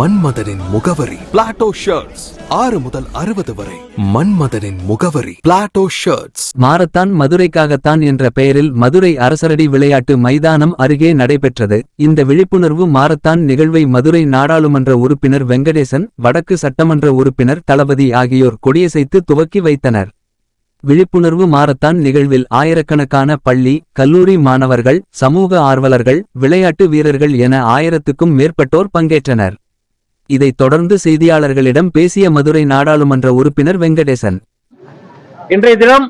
மன்மதனின் முகவரி. Plato shirts ஆறு முதல் அறுபது வரை. மன்மதனின் முகவரி. பிளாட்டோ ஷர்ட்ஸ் மாரத்தான் மதுரைக்காகத்தான் என்ற பெயரில் மதுரை அரசரடி விளையாட்டு மைதானம் அருகே நடைபெற்றது. இந்த விழிப்புணர்வு மாரத்தான் நிகழ்வை மதுரை நாடாளுமன்ற உறுப்பினர் வெங்கடேசன் வடக்கு சட்டமன்ற உறுப்பினர் தளபதி ஆகியோர் கொடியசைத்து துவக்கி வைத்தனர். விழிப்புணர்வு மாரத்தான் நிகழ்வில் ஆயிரக்கணக்கான பள்ளி கல்லூரி மாணவர்கள் சமூக ஆர்வலர்கள் விளையாட்டு வீரர்கள் என ஆயிரத்துக்கும் மேற்பட்டோர் பங்கேற்றனர். இதைத் தொடர்ந்து செய்தியாளர்களிடம் பேசிய மதுரை நாடாளுமன்ற உறுப்பினர் வெங்கடேசன். இன்றைய தினம்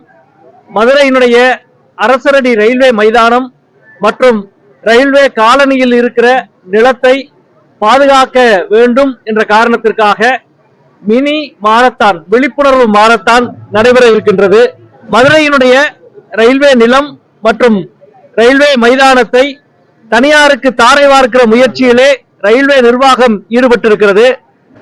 மதுரையினுடைய அரசரடி ரயில்வே மைதானம் மற்றும் ரயில்வே காலனியில் இருக்கிற நிலத்தை பாதுகாக்க வேண்டும் என்ற காரணத்திற்காக மினி மாரத்தான் விழிப்புணர்வு மாரத்தான் நடைபெற இருக்கின்றது. மதுரையினுடைய ரயில்வே நிலம் மற்றும் ரயில்வே மைதானத்தை தனியாருக்கு தாரை வார்க்கிற முயற்சியிலே ரயில்வே நிர்வாகம் ஈடுபட்டிருக்கிறது.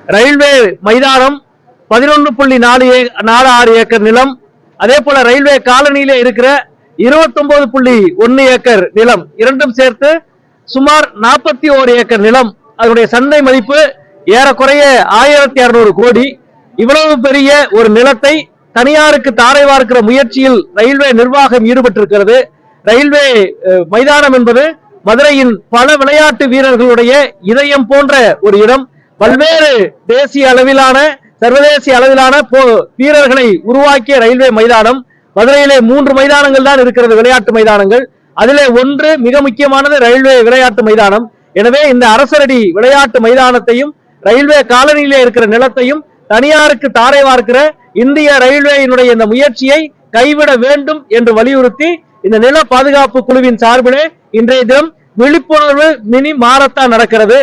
ரயில்வே மைதானம் பதினொன்று புள்ளி நாலு ஏ- நாலு ஆறு ஏக்கர் நிலம். அதே போல ரயில்வே காலனியில இருக்கிற இருபத்தொன்பது புள்ளி ஒன்னு ஏக்கர் நிலம் இரண்டும் சேர்த்து சுமார் நாற்பத்தி ஓரு ஏக்கர் நிலம். அதனுடைய சந்தை மதிப்பு ஏறக்குறைய ஆயிரத்தி அறுநூறு கோடி. இவ்வளவு பெரிய ஒரு நிலத்தை தனியாருக்கு தாரை வார்க்கிற முயற்சியில் ரயில்வே நிர்வாகம் ஈடுபட்டிருக்கிறது. ரயில்வே மைதானம் என்பது மதுரையின் பல விளையாட்டு வீரர்களுடைய இதயம் போன்ற ஒரு இடம் பல்வேறு தேசிய அளவிலான சர்வதேச அளவிலான போ- வீரர்களை உருவாக்கிய ரயில்வே மைதானம். மதுரையிலே மூன்று மைதானங்கள் தான் இருக்கிறது விளையாட்டு மைதானங்கள். அதிலே ஒன்று மிக முக்கியமானது ரயில்வே விளையாட்டு மைதானம். எனவே இந்த அரசரடி விளையாட்டு மைதானத்தையும் ரயில்வே காலனியிலே இருக்கிற நிலத்தையும் தனியாருக்கு தாரை வார்க்கிற இந்திய ரயில்வேயினுடைய இந்த முயற்சியை கைவிட வேண்டும் என்று வலியுறுத்தி இந்த நில பாதுகாப்பு குழுவின் சார்பிலே இன்றைய தினம் விழிப்புணர்வு மினி மாரத்தான் நடக்கிறது.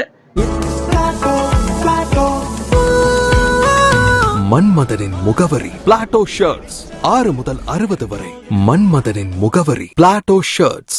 மன்மதனின் முகவரி பிளாட்டோ ஷர்ட்ஸ் ஆறு முதல் அறுபது வரை மன்மதனின் முகவரி பிளாட்டோ ஷர்ட்ஸ்